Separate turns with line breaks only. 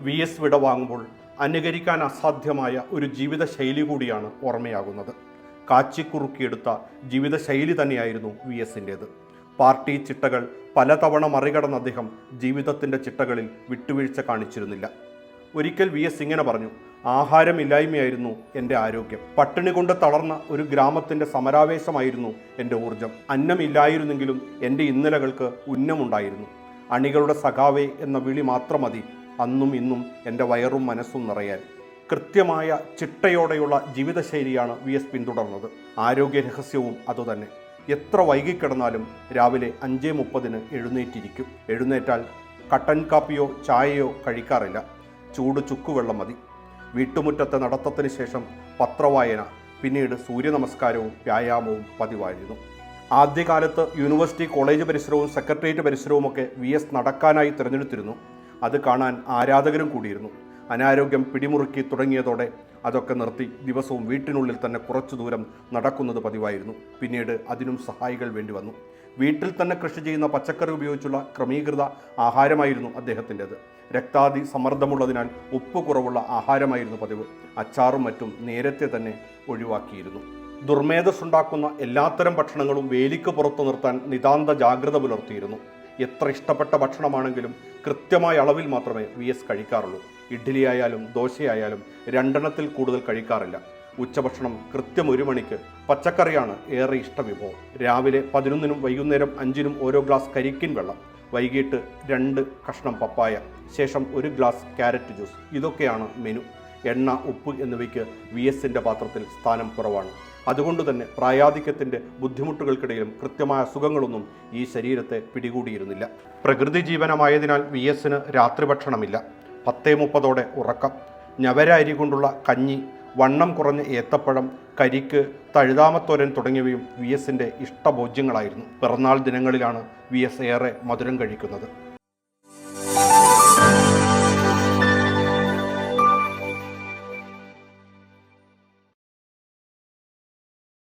V S വിടവാങ്ങുമ്പോൾ അനുകരിക്കാൻ അസാധ്യമായ ഒരു ജീവിതശൈലി കൂടിയാണ് ഓർമ്മയാകുന്നത്. കാച്ചിക്കുറുക്കിയെടുത്ത ജീവിതശൈലി തന്നെയായിരുന്നു വി എസിന്റേത് പാർട്ടി ചിട്ടകൾ പലതവണ മറികടന്ന അദ്ദേഹം ജീവിതത്തിന്റെ ചിട്ടകളിൽ വിട്ടുവീഴ്ച കാണിച്ചിരുന്നില്ല. ഒരിക്കൽ വി എസ് ഇങ്ങനെ പറഞ്ഞു ആഹാരമില്ലായ്മയായിരുന്നു എന്റെ ആരോഗ്യം. പട്ടിണി കൊണ്ട് തളർന്ന ഒരു ഗ്രാമത്തിന്റെ സമരാവേശമായിരുന്നു എന്റെ ഊർജം അന്നമില്ലായിരുന്നെങ്കിലും എന്റെ ഇന്നലകൾക്ക് ഉന്നമുണ്ടായിരുന്നു. അണികളുടെ സഖാവേ എന്ന വിളി മാത്രം മതി. അന്നും ഇന്നും എന്റെ വയറും മനസ്സും നിറയാൻ. കൃത്യമായ ചിട്ടയോടെയുള്ള ജീവിതശൈലിയാണ് വി എസ് പിന്തുടർന്നത്. ആരോഗ്യ രഹസ്യവും അതുതന്നെ. എത്ര വൈകിക്കിടന്നാലും രാവിലെ അഞ്ചേ മുപ്പതിന് എഴുന്നേറ്റിരിക്കും. എഴുന്നേറ്റാൽ കട്ടൻ കാപ്പിയോ ചായയോ കഴിക്കാറില്ല. ചൂട് ചുക്കുവെള്ളം മതി. വീട്ടുമുറ്റത്തെ നടത്തത്തിന് ശേഷം പത്രവായന പിന്നീട് സൂര്യനമസ്കാരവും വ്യായാമവും പതിവായിരുന്നു. ആദ്യകാലത്ത് യൂണിവേഴ്സിറ്റി കോളേജ് പരിസരവും സെക്രട്ടേറിയറ്റ് പരിസരവുമൊക്കെ വി എസ് നടക്കാനായി തിരഞ്ഞെടുത്തിരുന്നു. അത് കാണാൻ ആരാധകരും കൂടിയിരുന്നു. അനാരോഗ്യം പിടിമുറുക്കി തുടങ്ങിയതോടെ അതൊക്കെ നിർത്തി ദിവസവും വീട്ടിനുള്ളിൽ തന്നെ കുറച്ചു ദൂരം നടക്കുന്നത് പതിവായിരുന്നു. പിന്നീട് അതിനും സഹായികൾ വേണ്ടി വന്നു. വീട്ടിൽ തന്നെ കൃഷി ചെയ്യുന്ന പച്ചക്കറി ഉപയോഗിച്ചുള്ള ക്രമീകൃത ആഹാരമായിരുന്നു അദ്ദേഹത്തിന്റെത്. രക്താതി സമ്മർദ്ദമുള്ളതിനാൽ ഉപ്പ് കുറവുള്ള ആഹാരമായിരുന്നു പതിവ്. അച്ചാറും മറ്റും നേരത്തെ തന്നെ ഒഴിവാക്കിയിരുന്നു. ദുർമേധസ്സുണ്ടാക്കുന്ന എല്ലാത്തരം ഭക്ഷണങ്ങളും വേലിക്ക് പുറത്തു നിർത്താൻ നിതാന്ത ജാഗ്രത പുലർത്തിയിരുന്നു. എത്ര ഇഷ്ടപ്പെട്ട ഭക്ഷണമാണെങ്കിലും കൃത്യമായ അളവിൽ മാത്രമേ വി എസ് കഴിക്കാറുള്ളൂ. ഇഡ്ഡലി ആയാലും ദോശയായാലും രണ്ടെണ്ണത്തിൽ കൂടുതൽ കഴിക്കാറില്ല. ഉച്ചഭക്ഷണം കൃത്യം ഒരു മണിക്ക് പച്ചക്കറിയാണ് ഏറെ ഇഷ്ടവിഭവം. രാവിലെ പതിനൊന്നിനും വൈകുന്നേരം അഞ്ചിനും ഓരോ ഗ്ലാസ് കരിക്കിൻ വെള്ളം വൈകിട്ട് രണ്ട് കഷ്ണം പപ്പായ ശേഷം ഒരു ഗ്ലാസ് ക്യാരറ്റ് ജ്യൂസ്. ഇതൊക്കെയാണ് മെനു. എണ്ണ ഉപ്പ് എന്നിവയ്ക്ക് വി എസിന്റെ പാത്രത്തിൽ സ്ഥാനം കുറവാണ്. അതുകൊണ്ട് തന്നെ പ്രായാധിക്യത്തിന്റെ ബുദ്ധിമുട്ടുകൾക്കിടയിലും കൃത്യമായ അസുഖങ്ങളൊന്നും ഈ ശരീരത്തെ പിടികൂടിയിരുന്നില്ല. പ്രകൃതി ജീവനമായതിനാൽ വി എസിന് രാത്രി ഭക്ഷണമില്ല. പത്തേ മുപ്പതോടെ ഉറക്കം. ഞവര അരി കൊണ്ടുള്ള കഞ്ഞി വണ്ണം കുറഞ്ഞ ഏത്തപ്പഴം കരിക്ക് തഴുതാമത്തോരൻ തുടങ്ങിയവയും വി എസിന്റെ ഇഷ്ടഭോജ്യങ്ങളായിരുന്നു പിറന്നാൾ ദിനങ്ങളിലാണ് വി എസ് ഏറെ മധുരം കഴിക്കുന്നത്.